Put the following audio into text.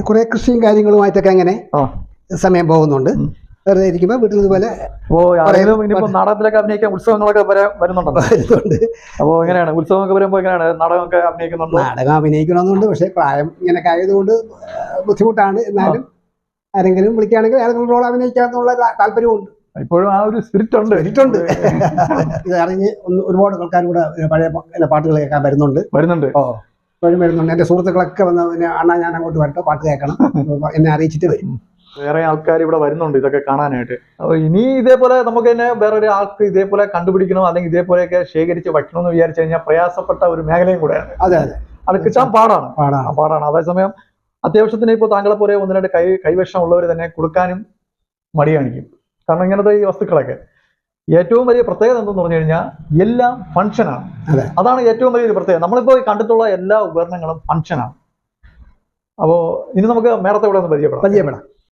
കുറെ കൃഷിയും കാര്യങ്ങളുമായിട്ടൊക്കെ അങ്ങനെ സമയം പോകുന്നുണ്ട്. വെറുതെ ഇരിക്കുമ്പോൾ വീട്ടിൽ ഇതുപോലെ നാടകത്തിലൊക്കെ അഭിനയിക്കാൻ ഉത്സവങ്ങളൊക്കെ വരുന്നുണ്ട്? അപ്പോ എങ്ങനെയാണ്? ഉത്സവമൊക്കെ വരുമ്പോ എങ്ങനെയാണ്? നാടകമൊക്കെ അഭിനയിക്കുന്നുണ്ടോ? നാടകം അഭിനയിക്കണമെന്നുണ്ട്. പക്ഷേ പ്രായം ഇങ്ങനെ ആയതുകൊണ്ട് ബുദ്ധിമുട്ടാണ്. എന്നാലും ആരെങ്കിലും വിളിക്കുകയാണെങ്കിൽ ആരെങ്കിലും റോൾ അഭിനയിക്കാന്നുള്ള താ- താല്പര്യമുണ്ട്. ഇപ്പോഴും ആ ഒരു സ്പിരിറ്റ് ഉണ്ട്. ഉണ്ട്. ഇത് അറിഞ്ഞ് ഒരുപാട് ആൾക്കാരും കൂടെ പഴയ പാട്ടുകൾ കേൾക്കാൻ വരുന്നുണ്ട്. വരുന്നുണ്ട്. ഓ. ഇപ്പോഴും വരുന്നുണ്ട് എന്റെ സുഹൃത്തുക്കളൊക്കെ വന്ന് പിന്നെ അണ്ണാ ഞാൻ അങ്ങോട്ട് വരട്ടെ പാട്ട് കേൾക്കണം. എന്നെ അറിയിച്ചിട്ട് വരും. വേറെ ആൾക്കാർ ഇവിടെ വരുന്നുണ്ട് ഇതൊക്കെ കാണാനായിട്ട്. അപ്പൊ ഇനി ഇതേപോലെ നമുക്ക് തന്നെ വേറൊരു ആൾക്ക് ഇതേപോലെ കണ്ടുപിടിക്കണം? അല്ലെങ്കിൽ ഇതേപോലെയൊക്കെ ശേഖരിച്ച് വയ്ക്കണം എന്ന് വിചാരിച്ചു കഴിഞ്ഞാൽ പ്രയാസപ്പെട്ട ഒരു മേഖലയും കൂടെയാണ്. അതെ അതെ. അത് കിട്ടാൻ പാടാണ്. ആ പാടാണ്. പാടാണ്. അതേസമയം അത്യാവശ്യത്തിന് ഇപ്പോൾ താങ്കളെ പോലെ ഒന്ന് രണ്ട് കൈ കൈവശം ഉള്ളവർ തന്നെ കൊടുക്കാനും മടി കാണിക്കും കാരണം ഇങ്ങനത്തെ ഈ വസ്തുക്കളൊക്കെ. ഏറ്റവും വലിയ പ്രത്യേകത എന്തെന്ന് പറഞ്ഞു കഴിഞ്ഞാൽ എല്ലാം ഫങ്ഷനാണ് അതെ. അതാണ് ഏറ്റവും വലിയൊരു പ്രത്യേകത. നമ്മളിപ്പോൾ കണ്ടിട്ടുള്ള എല്ലാ ഉപകരണങ്ങളും ഫങ്ഷനാണ് അപ്പോൾ ഇനി നമുക്ക് മേഡത്തെ ഇവിടെ ഒന്ന് പരിചയപ്പെടാം. പരിചയപ്പെടാം.